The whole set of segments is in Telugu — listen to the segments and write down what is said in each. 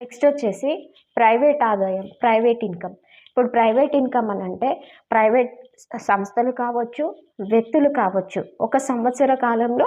నెక్స్ట్ వచ్చేసి ప్రైవేట్ ఆదాయం ప్రైవేట్ ఇన్కమ్ ఇప్పుడు ప్రైవేట్ ఇన్కమ్ అని అంటే ప్రైవేట్ సంస్థలు కావచ్చు వ్యక్తులు కావచ్చు ఒక సంవత్సర కాలంలో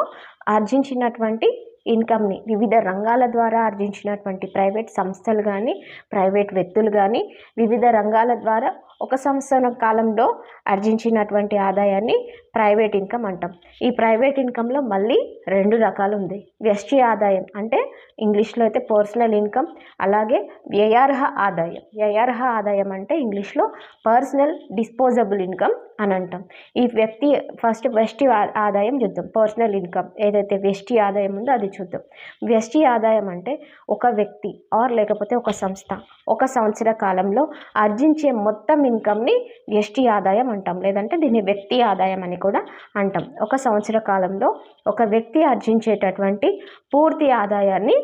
ఆర్జించినటువంటి ఇన్కమ్ని వివిధ రంగాల ద్వారా ఆర్జించినటువంటి ప్రైవేట్ సంస్థలు కానీ ప్రైవేట్ వ్యక్తులు కానీ వివిధ రంగాల ద్వారా ఒక సంవత్సరం కాలంలో ఆర్జించినటువంటి ఆదాయాన్ని ప్రైవేట్ ఇన్కమ్ అంటాం. ఈ ప్రైవేట్ ఇన్కంలో మళ్ళీ రెండు రకాలు ఉంది. వ్యష్టి ఆదాయం అంటే ఇంగ్లీష్లో అయితే పర్సనల్ ఇన్కమ్ అలాగే వ్యయార్హ ఆదాయం. వ్యయార్హ ఆదాయం అంటే ఇంగ్లీష్లో పర్సనల్ డిస్పోజబుల్ ఇన్కమ్ అని అంటాం. ఈ వ్యక్తి ఫస్ట్ వ్యష్టి ఆ- ఆదాయం చూద్దాం. పర్సనల్ ఇన్కమ్ ఏదైతే వ్యష్టి ఆదాయం ఉందో అది చూద్దాం. వ్యష్టి ఆదాయం అంటే ఒక వ్యక్తి ఆర్ లేకపోతే ఒక సంస్థ. ఒక సంవత్సర కాలంలో ఆర్జించే మొత్తం ఇన్కమ్ని వ్యష్టి ఆదాయం అంటాం. లేదంటే దీన్ని వ్యక్తి ఆదాయం అని కూడా అంటాం. ఒక సంవత్సర కాలంలో ఒక వ్యక్తి ఆర్జించేటటువంటి పూర్తి ఆదాయాన్ని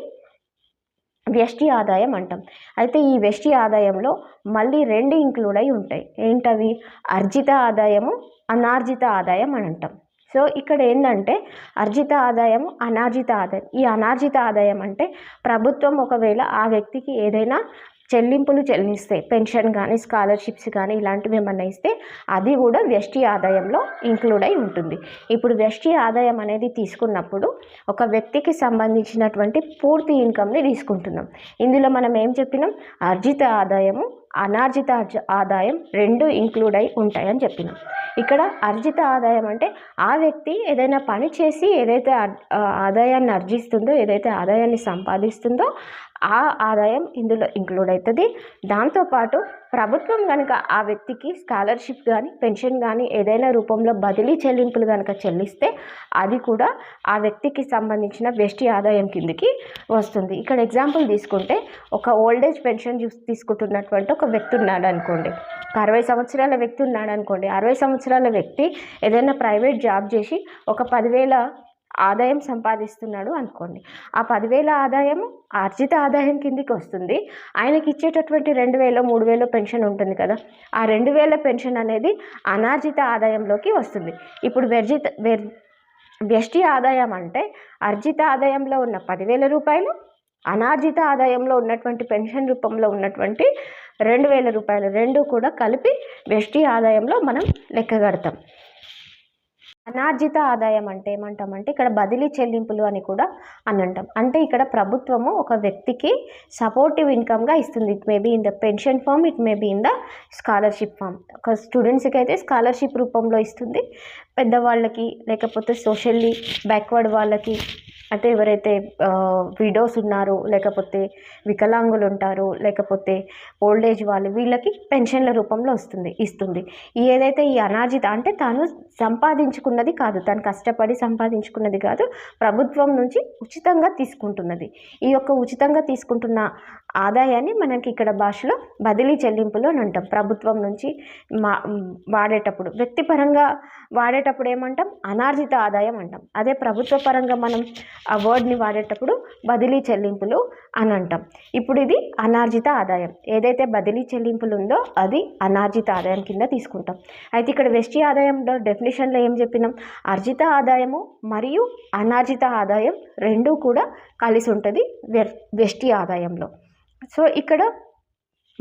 వ్యష్టి ఆదాయం అంటాం. అయితే ఈ వ్యష్టి ఆదాయంలో మళ్ళీ రెండు ఇంక్లూడ్ అయి ఉంటాయి. ఏంటవి? అర్జిత ఆదాయము అనార్జిత ఆదాయం అని అంటాం. సో ఇక్కడ ఏంటంటే అర్జిత ఆదాయము అనార్జిత ఆదాయం. ఈ అనార్జిత ఆదాయం అంటే ప్రభుత్వం ఒకవేళ ఆ వ్యక్తికి ఏదైనా చెల్లింపులు చెల్లిస్తే పెన్షన్ కానీ స్కాలర్షిప్స్ కానీ ఇలాంటివి ఏమన్నా ఇస్తే అది కూడా వ్యష్టి ఆదాయంలో ఇంక్లూడ్ అయి ఉంటుంది. ఇప్పుడు వ్యష్టి ఆదాయం అనేది తీసుకున్నప్పుడు ఒక వ్యక్తికి సంబంధించినటువంటి పూర్తి ఇన్కమ్ని తీసుకుంటున్నాం. ఇందులో మనం ఏం చెప్పినాం? అర్జిత ఆదాయము అనార్జిత అర్జ- ఆదాయం రెండు ఇంక్లూడ్ అయి ఉంటాయని చెప్పినాం. ఇక్కడ అర్జిత ఆదాయం అంటే ఆ వ్యక్తి ఏదైనా పని చేసి ఏదైతే అర్- ఆదాయాన్ని అర్జిస్తుందో ఏదైతే ఆదాయాన్ని సంపాదిస్తుందో ఆ ఆదాయం ఇందులో ఇంక్లూడ్ అవుతుంది. దాంతోపాటు ప్రభుత్వం కనుక ఆ వ్యక్తికి స్కాలర్షిప్ కానీ పెన్షన్ కానీ ఏదైనా రూపంలో బదిలీ చెల్లింపులు కనుక చెల్లిస్తే అది కూడా ఆ వ్యక్తికి సంబంధించిన వ్యష్టి ఆదాయం కిందికి వస్తుంది. ఇక్కడ ఎగ్జాంపుల్ తీసుకుంటే ఒక ఓల్డేజ్ పెన్షన్ చూసి తీసుకుంటున్నటువంటి ఒక వ్యక్తి ఉన్నాడు అనుకోండి. ఒక అరవై సంవత్సరాల వ్యక్తి ఉన్నాడు అనుకోండి. అరవై సంవత్సరాల వ్యక్తి ఏదైనా ప్రైవేట్ జాబ్ చేసి ఒక పదివేల ఆదాయం సంపాదిస్తున్నాడు అనుకోండి. ఆ పదివేల ఆదాయం ఆర్జిత ఆదాయం కిందికి వస్తుంది. ఆయనకి ఇచ్చేటటువంటి రెండు వేల మూడు వేల పెన్షన్ ఉంటుంది కదా. ఆ రెండు వేల పెన్షన్ అనేది అనార్జిత ఆదాయంలోకి వస్తుంది. ఇప్పుడు వ్యర్జిత వెర్ వ్యష్టి ఆదాయం అంటే అర్జిత ఆదాయంలో ఉన్న పదివేల రూపాయలు అనార్జిత ఆదాయంలో ఉన్నటువంటి పెన్షన్ రూపంలో ఉన్నటువంటి రెండు వేల రూపాయలు రెండు కూడా కలిపి వ్యష్టి ఆదాయంలో మనం లెక్కగడతాం. అనార్జిత ఆదాయం అంటే ఏమంటామంటే ఇక్కడ బదిలీ చెల్లింపులు అని కూడా అని అంటాం అంటే ఇక్కడ ప్రభుత్వము ఒక వ్యక్తికి సపోర్టివ్ ఇన్కమ్గా ఇస్తుంది. It may be in the pension form it may be in the scholarship form ఒక స్టూడెంట్స్కి అయితే స్కాలర్షిప్ రూపంలో ఇస్తుంది. పెద్దవాళ్ళకి లేకపోతే సోషల్లీ బ్యాక్వర్డ్ వాళ్ళకి అంటే ఎవరైతే విడోస్ ఉన్నారో లేకపోతే వికలాంగులు ఉంటారో లేకపోతే ఓల్డ్ ఏజ్ వాళ్ళు వీళ్ళకి పెన్షన్ల రూపంలో వస్తుంది ఇస్తుంది. ఏదైతే ఈ అనార్జిత అంటే తాను సంపాదించుకున్నది కాదు తను కష్టపడి సంపాదించుకున్నది కాదు ప్రభుత్వం నుంచి ఉచితంగా తీసుకుంటున్నది. ఈ యొక్క ఉచితంగా తీసుకుంటున్న ఆదాయాన్ని మనకి ఇక్కడ భాషలో బదిలీ చెల్లింపులు అని అంటాం. ప్రభుత్వం నుంచి మా వాడేటప్పుడు వ్యక్తిపరంగా వాడేటప్పుడు ఏమంటాం? అనార్జిత ఆదాయం అంటాం. అదే ప్రభుత్వ పరంగా మనం ఆ వర్డ్ని వాడేటప్పుడు బదిలీ చెల్లింపులు అని అంటాం. ఇప్పుడు ఇది అనార్జిత ఆదాయం. ఏదైతే బదిలీ చెల్లింపులు ఉందో అది అనార్జిత ఆదాయం కింద తీసుకుంటాం. అయితే ఇక్కడ వెస్టి ఆదాయంలో డెఫినేషన్లో ఏం చెప్పినాం? అర్జిత ఆదాయము మరియు అనార్జిత ఆదాయం రెండూ కూడా కలిసి ఉంటుంది వెస్టి ఆదాయంలో. సో ఇక్కడ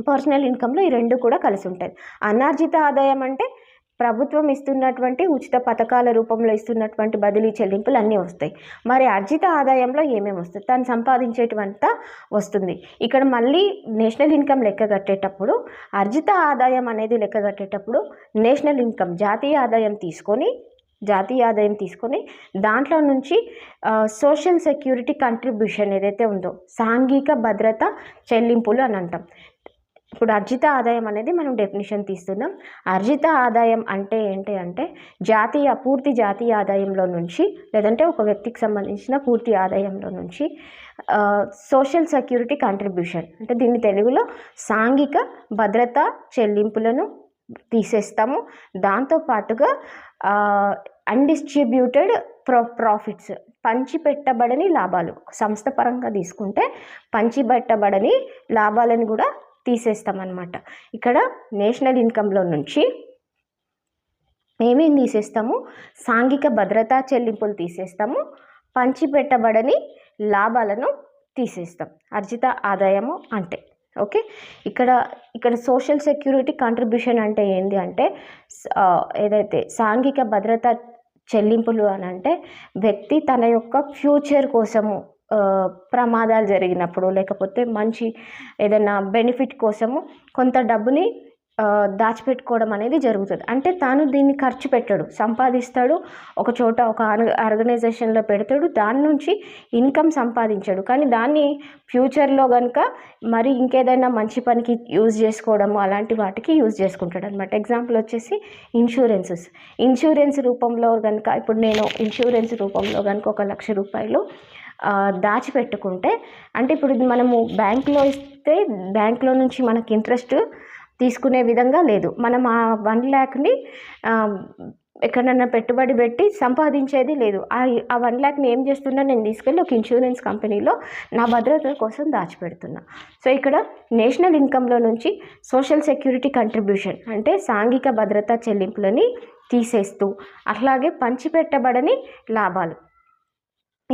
పర్సనల్ ఇన్కంలో ఈ రెండు కూడా కలిసి ఉంటాయి అనార్జిత ఆదాయం అంటే ప్రభుత్వం ఇస్తున్నటువంటి ఉచిత పథకాల రూపంలో ఇస్తున్నటువంటి బదిలీ చెల్లింపులు అన్నీ వస్తాయి. మరి అర్జిత ఆదాయంలో ఏమేమి వస్తుంది తను సంపాదించేటువంత వస్తుంది. ఇక్కడ మళ్ళీ నేషనల్ ఇన్కమ్ లెక్క కట్టేటప్పుడు అర్జిత ఆదాయం అనేది లెక్క కట్టేటప్పుడు నేషనల్ ఇన్కమ్ జాతీయ ఆదాయం తీసుకొని జాతీయ ఆదాయం తీసుకొని దాంట్లో నుంచి సోషల్ సెక్యూరిటీ కంట్రిబ్యూషన్ ఏదైతే ఉందో సాంఘిక భద్రత చెల్లింపులు అని అంటాం. ఇప్పుడు అర్జిత ఆదాయం అనేది మనం డెఫినేషన్ తీస్తున్నాం. అర్జిత ఆదాయం అంటే ఏంటి అంటే జాతీయ పూర్తి జాతీయ ఆదాయంలో నుంచి లేదంటే ఒక వ్యక్తికి సంబంధించిన పూర్తి ఆదాయంలో నుంచి సోషల్ సెక్యూరిటీ కంట్రిబ్యూషన్ అంటే దీన్ని తెలుగులో సాంఘిక భద్రత చెల్లింపులను తీసేస్తాము. దాంతోపాటుగా అన్డిస్ట్రిబ్యూటెడ్ ప్రో ప్రాఫిట్స్ పంచిపెట్టబడని లాభాలు సంస్థ పరంగా తీసుకుంటే పంచిపెట్టబడని లాభాలను కూడా తీసేస్తామన్నమాట. ఇక్కడ నేషనల్ ఇన్కంలో నుంచి ఏమేమి తీసేస్తాము? సాంఘిక భద్రతా చెల్లింపులు తీసేస్తాము. పంచిపెట్టబడని లాభాలను తీసేస్తాం. అర్జిత ఆదాయము అంటే ఓకే? ఇక్కడ ఇక్కడ సోషల్ సెక్యూరిటీ కంట్రిబ్యూషన్ అంటే ఏంటి అంటే ఏదైతే సాంఘిక భద్రత చెల్లింపులు అని అంటే వ్యక్తి తన యొక్క ఫ్యూచర్ కోసము ప్రమాదాలు జరిగినప్పుడు లేకపోతే మంచి ఏదైనా బెనిఫిట్ కోసము కొంత డబ్బుని దాచిపెట్టుకోవడం అనేది జరుగుతుంది. అంటే తాను దీన్ని ఖర్చు పెట్టాడు సంపాదిస్తాడు ఒక చోట ఒక ఆర్గనైజేషన్లో పెడతాడు దాని నుంచి ఇన్కమ్ సంపాదించాడు. కానీ దాన్ని ఫ్యూచర్లో కనుక మరి ఇంకేదైనా మంచి పనికి యూజ్ చేసుకోవడము అలాంటి వాటికి యూజ్ చేసుకుంటాడు అనమాట ఎగ్జాంపుల్ వచ్చేసి ఇన్సూరెన్సెస్ ఇన్సూరెన్స్ రూపంలో కనుక ఇప్పుడు నేను ఇన్సూరెన్స్ రూపంలో కనుక ఒక లక్ష రూపాయలు దాచిపెట్టుకుంటే అంటే ఇప్పుడు ఇది మనము బ్యాంక్లో ఇస్తే బ్యాంక్లో నుంచి మనకి ఇంట్రెస్ట్ తీసుకునే విధంగా లేదు. మనం ఆ వన్ ల్యాక్ని ఎక్కడన్నా పెట్టుబడి పెట్టి సంపాదించేది లేదు. ఆ ఆ వన్ ల్యాక్ని ఏం చేస్తున్నా నేను తీసుకెళ్ళి ఒక ఇన్సూరెన్స్ కంపెనీలో నా భద్రత కోసం దాచిపెడుతున్నా. సో ఇక్కడ నేషనల్ ఇన్కంలో నుంచి సోషల్ సెక్యూరిటీ కంట్రిబ్యూషన్ అంటే సాంఘిక భద్రత చెల్లింపులని తీసేస్తూ అట్లాగే పంచిపెట్టబడని లాభాలు.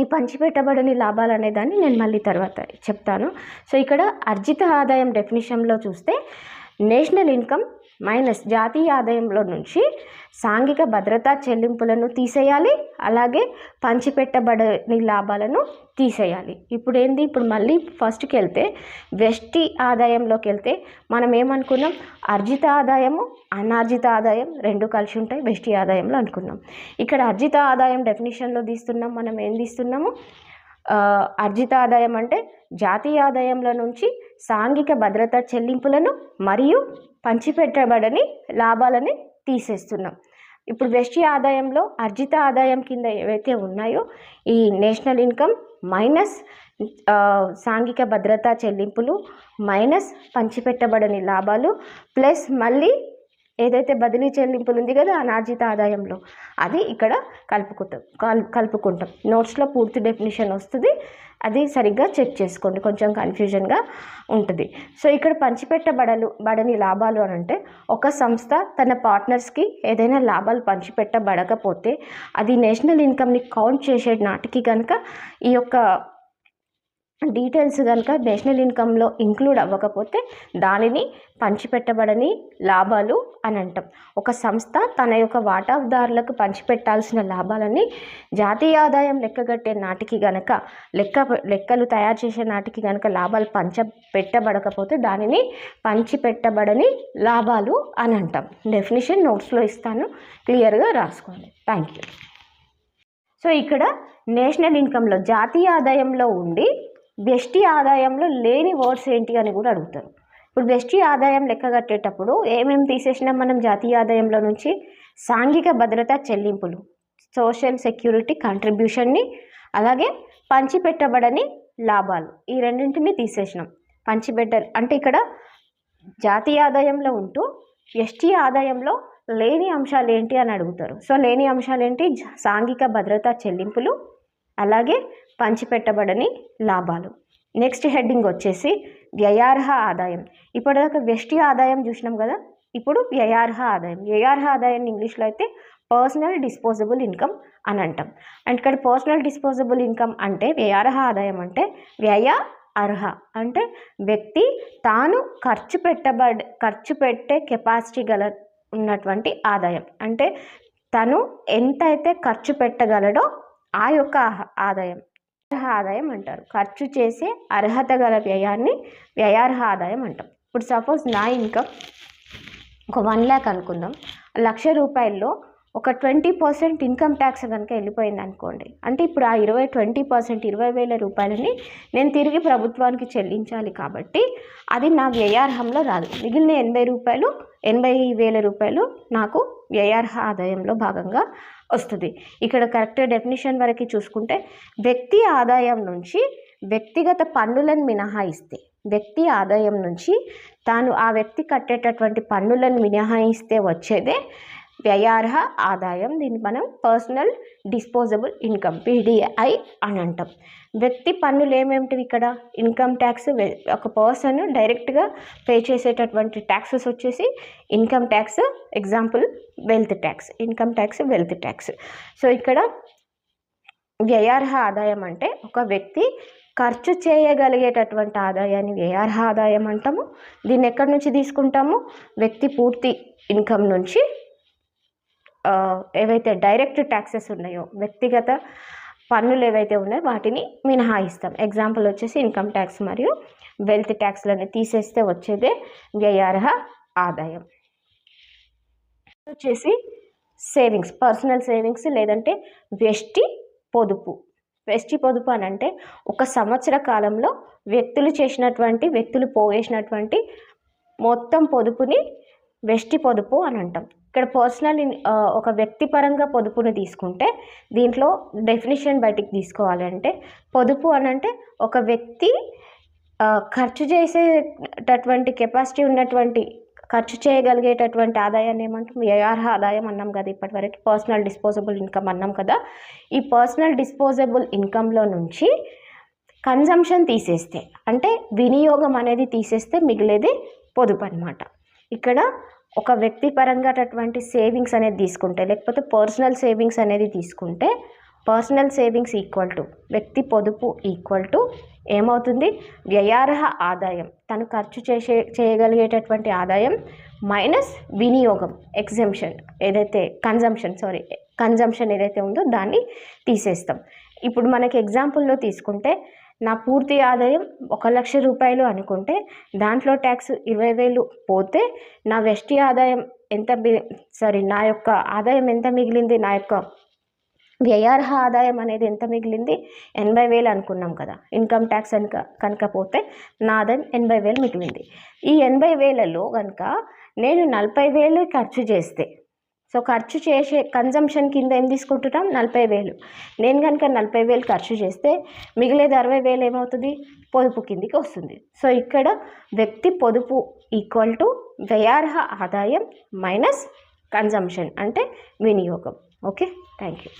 ఈ పంచిపెట్టబడని లాభాలు అనే దాన్ని నేను మళ్ళీ తర్వాత చెప్తాను. సో ఇక్కడ అర్జిత ఆదాయం డెఫినిషన్లో చూస్తే నేషనల్ ఇన్కమ్ మైనస్ జాతీయ ఆదాయంలో నుంచి సాంఘిక భద్రతా చెల్లింపులను తీసేయాలి అలాగే పంచిపెట్టబడని లాభాలను తీసేయాలి. ఇప్పుడు ఏంది ఇప్పుడు మళ్ళీ ఫస్ట్కి వెళ్తే వెస్టి ఆదాయంలోకి వెళ్తే మనం ఏమనుకున్నాం? అర్జిత ఆదాయము అనార్జిత ఆదాయం రెండు కలిసి ఉంటాయి వెస్టి ఆదాయంలో అనుకున్నాం. ఇక్కడ అర్జిత ఆదాయం డెఫినేషన్లో తీస్తున్నాం మనం ఏం తీస్తున్నాము? అర్జిత ఆదాయం అంటే జాతీయ ఆదాయంలో నుంచి సాంఘిక భద్రత చెల్లింపులను మరియు పంచిపెట్టబడని లాభాలని తీసేస్తున్నాం. ఇప్పుడు వెష్టి ఆదాయంలో అర్జిత ఆదాయం కింద ఏవైతే ఉన్నాయో ఈ నేషనల్ ఇన్కమ్ మైనస్ సాంఘిక భద్రతా చెల్లింపులు మైనస్ పంచిపెట్టబడని లాభాలు ప్లస్ మళ్ళీ ఏదైతే బదిలీ చెల్లింపులు ఉంది కదా అనార్జిత ఆదాయంలో అది ఇక్కడ కలుపుకుంటాం. కల్ కలుపుకుంటాం. నోట్స్లో పూర్తి డెఫినేషన్ వస్తుంది. అది సరిగ్గా చెక్ చేసుకోండి. కొంచెం కన్ఫ్యూజన్గా ఉంటుంది. సో ఇక్కడ పంచిపెట్టబడలు బడని లాభాలు అని అంటే ఒక సంస్థ తన పార్ట్నర్స్కి ఏదైనా లాభాలు పంచిపెట్టబడకపోతే అది నేషనల్ ఇన్కమ్ని కౌంట్ చేసే నాటికి కనుక ఈ యొక్క డీటెయిల్స్ కనుక నేషనల్ ఇన్కంలో ఇంక్లూడ్ అవ్వకపోతే దానిని పంచిపెట్టబడని లాభాలు అని అంటాం. ఒక సంస్థ తన యొక్క వాటాదారులకు పంచిపెట్టాల్సిన లాభాలని జాతీయ ఆదాయం లెక్కగట్టే నాటికి గనక లెక్క లెక్కలు తయారు చేసే నాటికి గనక లాభాలు పంచ పెట్టబడకపోతే దానిని పంచిపెట్టబడని లాభాలు అని అంటాం. డెఫినేషన్ నోట్స్లో ఇస్తాను. క్లియర్గా రాసుకోండి. థ్యాంక్ యూ సో ఇక్కడ నేషనల్ ఇన్కంలో జాతీయ ఆదాయంలో ఉండి వ్యష్టి ఆదాయంలో లేని వర్డ్స్ ఏంటి అని కూడా అడుగుతారు. ఇప్పుడు వ్యష్టి ఆదాయం లెక్క కట్టేటప్పుడు ఏమేమి తీసేసినాం మనం జాతీయ ఆదాయంలో నుంచి? సాంఘిక భద్రత చెల్లింపులు సోషల్ సెక్యూరిటీ కంట్రిబ్యూషన్ని అలాగే పంచిపెట్టబడని లాభాలు ఈ రెండింటిని తీసేసినాం. పంచిపెట్ట అంటే ఇక్కడ జాతీయ ఆదాయంలో ఉంటూ ఎస్టీ ఆదాయంలో లేని అంశాలు ఏంటి అని అడుగుతారు. సో లేని అంశాలు ఏంటి? సాంఘిక భద్రతా చెల్లింపులు అలాగే పంచిపెట్టబడని లాభాలు. నెక్స్ట్ హెడ్డింగ్ వచ్చేసి వ్యయార్హ ఆదాయం. ఇప్పటిదాకా వెష్టి ఆదాయం చూసినాం కదా ఇప్పుడు వ్యయార్హ ఆదాయం. వ్యయార్హ ఆదాయం ఇంగ్లీష్లో అయితే పర్సనల్ డిస్పోజబుల్ ఇన్కమ్ అని అంటాం. అండ్ ఇక్కడ పర్సనల్ డిస్పోజబుల్ ఇన్కమ్ అంటే వ్యయార్హ ఆదాయం అంటే వ్యయ అర్హ అంటే వ్యక్తి తాను ఖర్చు పెట్టబడ ఖర్చు పెట్టే కెపాసిటీ గల ఉన్నటువంటి ఆదాయం. అంటే తను ఎంతైతే ఖర్చు పెట్టగలడో ఆ యొక్క ఆదాయం. ఆదాయం అంటారు. ఖర్చు చేసే అర్హత గల వ్యయాన్ని వ్యయార్హ ఆదాయం అంటాం. ఇప్పుడు సపోజ్ నా ఇన్కమ్ ఒక వన్ ల్యాక్ అనుకుందాం. లక్ష రూపాయల్లో ఒక ట్వంటీ పర్సెంట్ ఇన్కమ్ ట్యాక్స్ కనుక వెళ్ళిపోయింది అనుకోండి అంటే ఇప్పుడు ఆ ఇరవై ట్వంటీ పర్సెంట్ ఇరవై వేల రూపాయలని నేను తిరిగి ప్రభుత్వానికి చెల్లించాలి కాబట్టి అది నా వ్యయార్హంలో రాదు. మిగిలిన ఎనభై రూపాయలు ఎనభై వేల రూపాయలు నాకు వ్యయార్హ ఆదాయంలో భాగంగా వస్తుంది. ఇక్కడ కరెక్ట్ డెఫినేషన్ వరకు చూసుకుంటే వ్యక్తి ఆదాయం నుంచి వ్యక్తిగత పన్నులను మినహాయిస్తే వ్యక్తి ఆదాయం నుంచి తాను ఆ వ్యక్తి కట్టేటటువంటి పన్నులను మినహాయిస్తే వచ్చేదే వ్యయార్హ ఆదాయం దీన్ని మనం పర్సనల్ డిస్పోజబుల్ ఇన్కమ్ పీడిఐ అని అంటాం. వ్యక్తి పన్నులు ఏమేమిటివి ఇక్కడ? ఇన్కమ్ ట్యాక్స్ ఒక పర్సన్ డైరెక్ట్గా పే చేసేటటువంటి ట్యాక్సెస్ వచ్చేసి income tax example wealth tax income tax wealth tax so ఇక్కడ వ్యయార్హ ఆదాయం అంటే ఒక వ్యక్తి ఖర్చు చేయగలిగేటటువంటి ఆదాయాన్ని వ్యయార్హ ఆదాయం అంటాము. దీన్ని ఎక్కడి నుంచి తీసుకుంటాము? వ్యక్తి పూర్తి ఇన్కమ్ నుంచి ఏవైతే డైరెక్ట్ ట్యాక్సెస్ ఉన్నాయో వ్యక్తిగత పన్నులు ఏవైతే ఉన్నాయో వాటిని మినహాయిస్తాం. ఎగ్జాంపుల్ వచ్చేసి ఇన్కమ్ ట్యాక్స్ మరియు వెల్త్ ట్యాక్స్లని తీసేస్తే వచ్చేదే వ్యయార్హ ఆదాయం. వచ్చేసి సేవింగ్స్ పర్సనల్ సేవింగ్స్ లేదంటే వ్యష్టి పొదుపు. వ్యష్టి పొదుపు అని అంటే ఒక సంవత్సర కాలంలో వ్యక్తులు చేసినటువంటి వ్యక్తులు పోగేసినటువంటి మొత్తం పొదుపుని వెష్టి పొదుపు అని అంటాం. ఇక్కడ పర్సనల్ ఒక వ్యక్తిపరంగా పొదుపుని తీసుకుంటే దీంట్లో డెఫినేషన్ బయటికి తీసుకోవాలంటే పొదుపు అని అంటే ఒక వ్యక్తి ఖర్చు చేసేటటువంటి కెపాసిటీ ఉన్నటువంటి ఖర్చు చేయగలిగేటటువంటి ఆదాయాన్ని ఏమంటాం? వ్యయార్హ ఆదాయం అన్నాం కదా ఇప్పటివరకు పర్సనల్ డిస్పోజబుల్ ఇన్కమ్ అన్నాం కదా. ఈ పర్సనల్ డిస్పోజబుల్ ఇన్కంలో నుంచి కన్జంప్షన్ తీసేస్తే అంటే వినియోగం అనేది తీసేస్తే మిగిలేది పొదుపు అనమాట ఇక్కడ ఒక వ్యక్తి పరంగాటటువంటి సేవింగ్స్ అనేది తీసుకుంటే లేకపోతే పర్సనల్ సేవింగ్స్ అనేది తీసుకుంటే పర్సనల్ సేవింగ్స్ ఈక్వల్ టు వ్యక్తి పొదుపు ఈక్వల్ టు ఏమవుతుంది? వ్యయార్హ ఆదాయం. తను ఖర్చు చేసే చేయగలిగేటటువంటి ఆదాయం మైనస్ వినియోగం ఎగ్జంప్షన్ ఏదైతే కన్జంప్షన్ సారీ కన్జంప్షన్ ఏదైతే ఉందో దాన్ని తీసేస్తాం. ఇప్పుడు మనకి ఎగ్జాంపుల్లో తీసుకుంటే నా పూర్తి ఆదాయం ఒక లక్ష రూపాయలు అనుకుంటే దాంట్లో ట్యాక్స్ ఇరవై వేలు పోతే నా వెస్టి ఆదాయం ఎంత సారీ నా యొక్క ఆదాయం ఎంత మిగిలింది? నా యొక్క వ్యయార్హ ఆదాయం అనేది ఎంత మిగిలింది? ఎనభై వేలు అనుకున్నాం కదా. ఇన్కమ్ ట్యాక్స్ కనుక కనుక పోతే నా ఆదాయం ఎనభై వేలు మిగిలింది. ఈ ఎనభై వేలలో కనుక నేను నలభై వేలు ఖర్చు చేస్తే సో ఖర్చు చేసే కన్జంప్షన్ కింద ఏం తీసుకుంటున్నాం? నలభై వేలు. నేను కనుక నలభై వేలు ఖర్చు చేస్తే మిగిలేదు అరవై వేలు ఏమవుతుంది? పొదుపు కిందికి వస్తుంది. సో ఇక్కడ వ్యక్తి పొదుపు ఈక్వల్ టు వ్యయార్హ ఆదాయం మైనస్ కన్జంప్షన్ అంటే వినియోగం. Okay thank you